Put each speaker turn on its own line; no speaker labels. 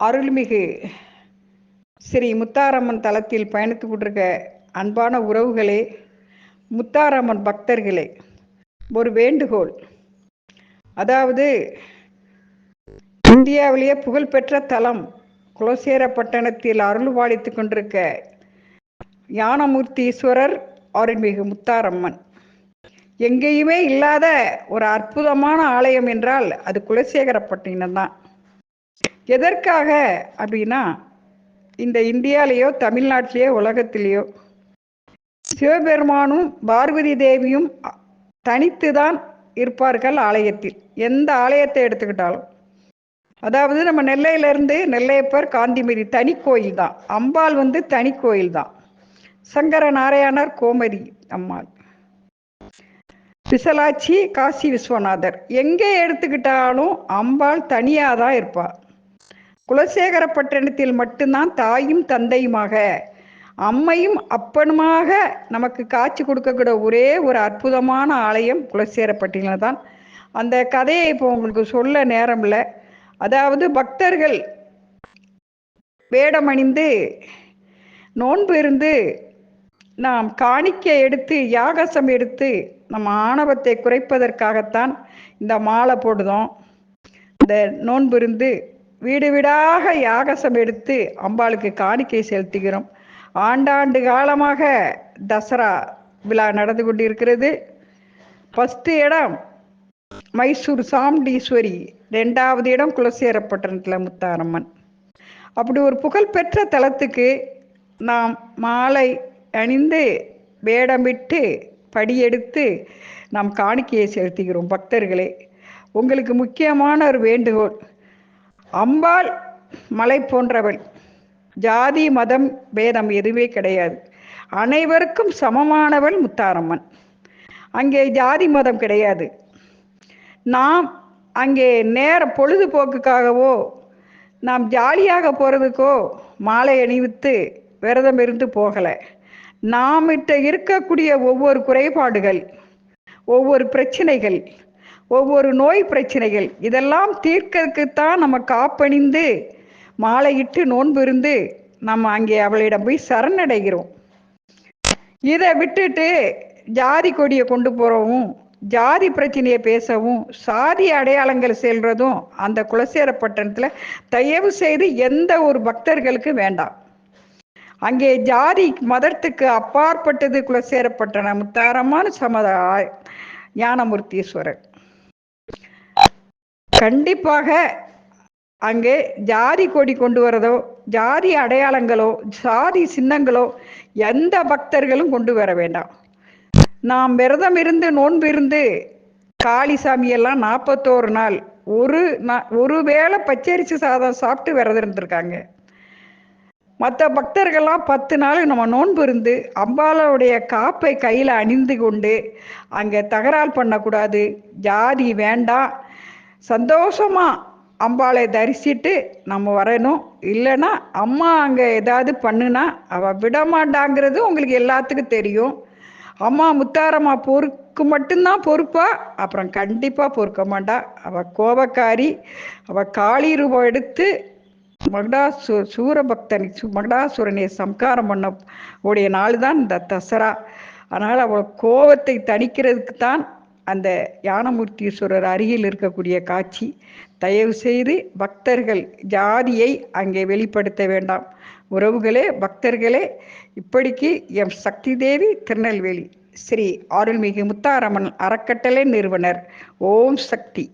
அருள்மிகு ஸ்ரீ முத்தாரம்மன் தலத்தில் பயணித்து கொண்டிருக்க அன்பான உறவுகளே முத்தாரம்மன் பக்தர்களே ஒரு வேண்டுகோள். அதாவது இந்தியாவிலேயே புகழ்பெற்ற தலம் குலசேரப்பட்டணத்தில் அருள் பாலித்து கொண்டிருக்க ஞானமூர்த்தீஸ்வரர் அருள்மிகு முத்தாரம்மன். எங்கேயுமே இல்லாத ஒரு அற்புதமான ஆலயம் என்றால் அது குலசேகரப்பட்டினம் தான். எதற்காக அப்படின்னா இந்த இந்தியாலேயோ தமிழ்நாட்டிலேயோ உலகத்திலேயோ சிவபெருமானும் பார்வதி தேவியும் தனித்து தான் இருப்பார்கள் ஆலயத்தில். எந்த ஆலயத்தை எடுத்துக்கிட்டாலும். அதாவது நம்ம நெல்லையிலேருந்து நெல்லையப்பர் காந்திமதி தனி கோயில் தான். அம்பாள் வந்து தனி கோயில் தான். சங்கர நாராயணர் கோமதி அம்மாள். விசலாட்சி காசி விஸ்வநாதர். எங்கே எடுத்துக்கிட்டாலும் அம்பாள் தனியாக தான் இருப்பாள். குலசேகரப்பட்டினத்தில் மட்டும்தான் தாயும் தந்தையுமாக. அம்மையும் அப்பனுமாக நமக்கு காட்சி கொடுக்கக்கூட ஒரே ஒரு அற்புதமான ஆலயம் குலசேரப்பட்டினம் தான் அந்த கதையை இப்போ உங்களுக்கு சொல்ல நேரம் இல்லை அதாவது பக்தர்கள் வேடமணிந்து நோன்பு இருந்து நாம் காணிக்கை எடுத்து யாகசம் எடுத்து நம்ம ஆணவத்தை குறைப்பதற்காகத்தான் இந்த மாலை போடுதோம். இந்த நோன்பு இருந்து வீடு வீடாக யாகசம் எடுத்து அம்பாளுக்கு காணிக்கை செலுத்துகிறோம். ஆண்டாண்டு காலமாக தசரா விழா நடந்து கொண்டிருக்கிறது. ஃபஸ்ட்டு இடம் மைசூர் சாம்டீஸ்வரி ரெண்டாவது இடம் குலசேரப்பட்டினத்தில் முத்தாரம்மன் அப்படி ஒரு புகழ்பெற்ற தலத்துக்கு நாம் மாலை அணிந்து வேடமிட்டு படியெடுத்து நாம் காணிக்கையை செலுத்துகிறோம் பக்தர்களே. உங்களுக்கு முக்கியமான ஒரு வேண்டுகோள் அம்பாள் மலை போன்றவள். ஜாதி மதம் பேதம் எதுவே கிடையாது. அனைவருக்கும் சமமானவள் முத்தாரம்மன். அங்கே ஜாதி மதம் கிடையாது. நாம் அங்கே நேர பொழுதுபோக்குக்காகவோ நாம் ஜாலியாக போகிறதுக்கோ மாலை அணிவித்து விரதம் இருந்து போகலை. நாமிட்ட இருக்கக்கூடிய ஒவ்வொரு குறைபாடுகள் ஒவ்வொரு பிரச்சனைகள் ஒவ்வொரு நோய் பிரச்சனைகள் இதெல்லாம் தீர்க்கறதுக்குத்தான் நம்ம காப்பணிந்து மாலையிட்டு நோன்பு இருந்து நம்ம அங்கே அவளிடம் போய் சரணடைகிறோம். இதை விட்டுட்டு ஜாதி கொடியை கொண்டு போகிறவும் ஜாதி பிரச்சனையை பேசவும் சாதி அடையாளங்கள் செல்றதும் அந்த குலசேரப்பட்டணத்தில் தயவு செய்து எந்த ஒரு பக்தர்களுக்கு வேண்டாம். அங்கே ஜாதி மதத்துக்கு அப்பாற்பட்டது குலசேரப்பட்டணம் முத்தாரமான சமத ஞானமூர்த்தீஸ்வரர். கண்டிப்பாக அங்கே ஜாதி கொடி கொண்டு வரதோ ஜாதி அடையாளங்களோ ஜாதி சின்னங்களோ எந்த பக்தர்களும் கொண்டு வர வேண்டாம். நாம் விரதம் இருந்து நோன்பு இருந்து காளிசாமியெல்லாம் நாற்பத்தோரு நாள் ஒரு ஒரு வேளை பச்சரிசி சாதம் சாப்பிட்டு விரதம் இருந்திருக்காங்க மற்ற பக்தர்கள்லாம் பத்து நாள் நம்ம நோன்பு இருந்து அம்பாலோடைய காப்பை கையில் அணிந்து கொண்டு அங்கே தகராறு பண்ணக்கூடாது. ஜாதி வேண்டாம். சந்தோஷமாக அம்பாளை தரிசிட்டு நம்ம வரணும். இல்லைன்னா அம்மா அங்கே ஏதாவது பண்ணுனா அவள் விடமாட்டாங்கிறது உங்களுக்கு எல்லாத்துக்கும் தெரியும். அம்மா முத்தாரம்மா பொறுக்கு மட்டும்தான் பொறுப்பா அப்புறம் கண்டிப்பாக பொறுக்க மாட்டா. அவள் கோபக்காரி அவள் காளி ரூபம் எடுத்து மகடாசு சூரபக்தனை மகடாசுரனை சம்காரம் பண்ண உடைய நாள் தான் இந்த தசரா. அதனால் அவள் கோபத்தை தணிக்கிறதுக்கு தான் அந்த யானமூர்த்தீஸ்வரர் அருகில் இருக்கக்கூடிய காட்சி தயவு செய்து பக்தர்கள் ஜாதியை அங்கே வெளிப்படுத்த வேண்டாம். உறவுகளே பக்தர்களே இப்படிக்கு எம் சக்தி தேவி திருநெல்வேலி. ஸ்ரீ அருள்மிகு முத்தாரம்மன் அறக்கட்டளை நிறுவனர். ஓம் சக்தி.